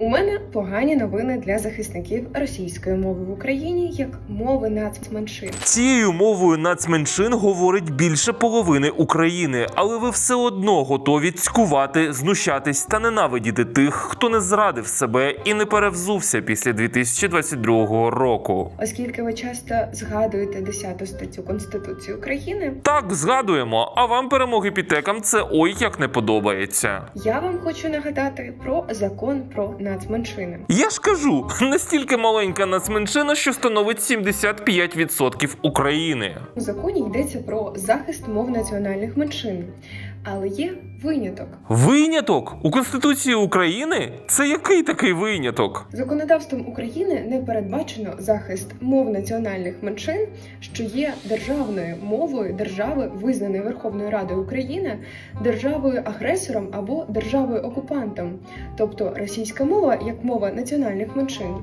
У мене погані новини для захисників російської мови в Україні як мови нацменшин. Цією мовою нацменшин говорить більше половини України, але ви все одно готові цькувати, знущатись та ненавидіти тих, хто не зрадив себе і не перевзувся після 2022 року. Оскільки ви часто згадуєте 10 статтю Конституції України, Так, згадуємо, а вам перемоги пітекам це ой як не подобається. я вам хочу нагадати про закон про нацменшини. Я ж кажу, настільки маленька нацменшина, що становить 75% України. У законі йдеться про захист мов національних меншин, але є виняток. Виняток у Конституції України? Це який такий виняток? Законодавством України не передбачено захист мов національних меншин, що є державною мовою держави, визнаної Верховною Радою України, державою агресором або державою окупантом, тобто російська мова як мова національних меншин.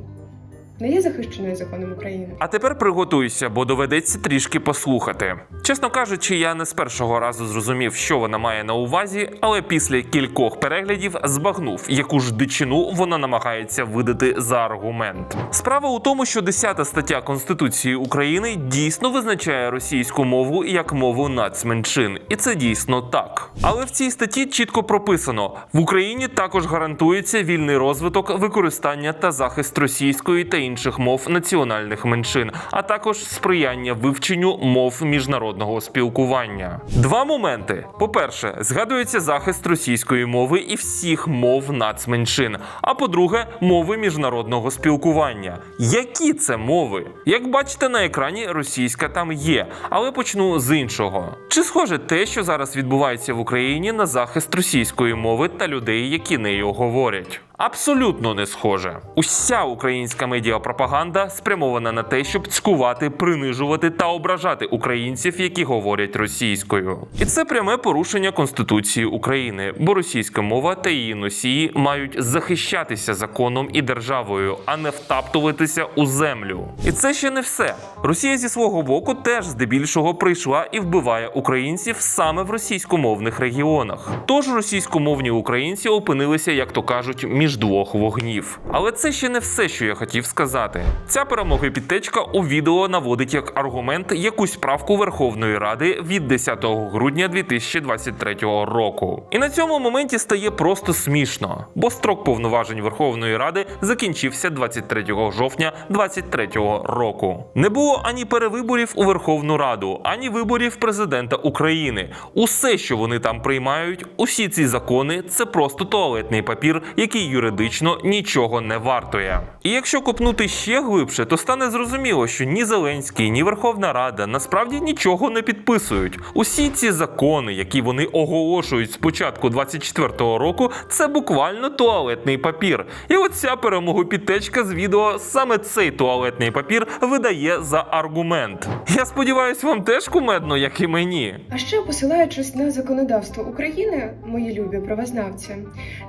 Не є захищеною законом України. А тепер приготуйся, бо доведеться трішки послухати. Чесно кажучи, я не з першого разу зрозумів, що вона має на увазі, але після кількох переглядів збагнув, яку ж дичину вона намагається видати за аргумент. Справа у тому, що 10 стаття Конституції України дійсно визначає російську мову як мову нацменшин, і це дійсно так. Але в цій статті чітко прописано: в Україні також гарантується вільний розвиток, використання та захист російської та інших мов національних меншин, а також сприяння вивченню мов міжнародного спілкування. Два моменти: по-перше, згадується захист російської мови і всіх мов нацменшин. А по-друге, мови міжнародного спілкування. Які це мови? Як бачите на екрані, російська там є, але почну з іншого. Чи схоже те, що зараз відбувається в Україні на захист російської мови та людей, які нею говорять? Абсолютно не схоже. Уся українська медіапропаганда спрямована на те, щоб цькувати, принижувати та ображати українців, які говорять російською. І це пряме порушення Конституції України, бо російська мова та її носії мають захищатися законом і державою, а не втаптуватися у землю. І це ще не все. Росія зі свого боку теж здебільшого прийшла і вбиває українців саме в російськомовних регіонах. Тож російськомовні українці опинилися, як то кажуть, між двох вогнів. Але це ще не все, що я хотів сказати. Ця перемога підтечка у відео наводить як аргумент якусь правку Верховної Ради від 10 грудня 2023 року. І на цьому моменті стає просто смішно, бо строк повноважень Верховної Ради закінчився 23 жовтня 2023 року. Не було ані перевиборів у Верховну Раду, ані виборів президента України. Усе, що вони там приймають, усі ці закони це просто туалетний папір, який юридично нічого не вартує. І якщо копнути ще глибше, то стане зрозуміло, що ні Зеленський, ні Верховна Рада насправді нічого не підписують. Усі ці закони, які вони оголошують з початку 24-го року, це буквально туалетний папір. І оця перемогопідтечка з відео саме цей туалетний папір видає за аргумент. Я сподіваюся, вам теж кумедно, як і мені. А ще посилаючись на законодавство України, мої любі правознавці,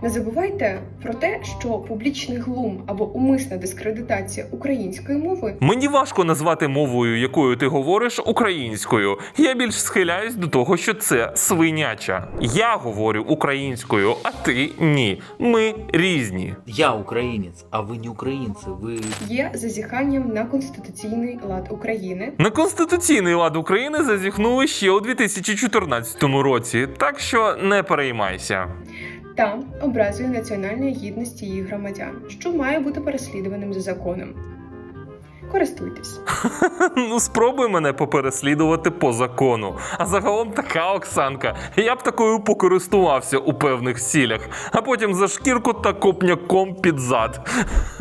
не забувайте про те, що публічний глум або умисна дискредитація української мови Мені важко назвати мовою, якою ти говориш, українською. Я більш схиляюсь до того, що це свиняча. Я говорю українською, а ти ні. Ми різні. Я українець, а ви не українці. Ви є зазіханням на конституційний лад України На конституційний лад України зазіхнули ще у 2014 році, так що не переймайся. Та образою національної гідності її громадян, що має бути переслідуваним за законом. Користуйтесь. Ну, спробуй мене попереслідувати по закону. А загалом така Оксанка. Я б такою покористувався у певних цілях, а потім за шкірку та копняком під зад.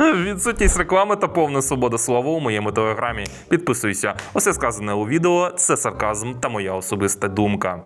Відсутність реклами та повна свобода слова у моєму телеграмі. Підписуйся. Усе сказане у відео це сарказм та моя особиста думка.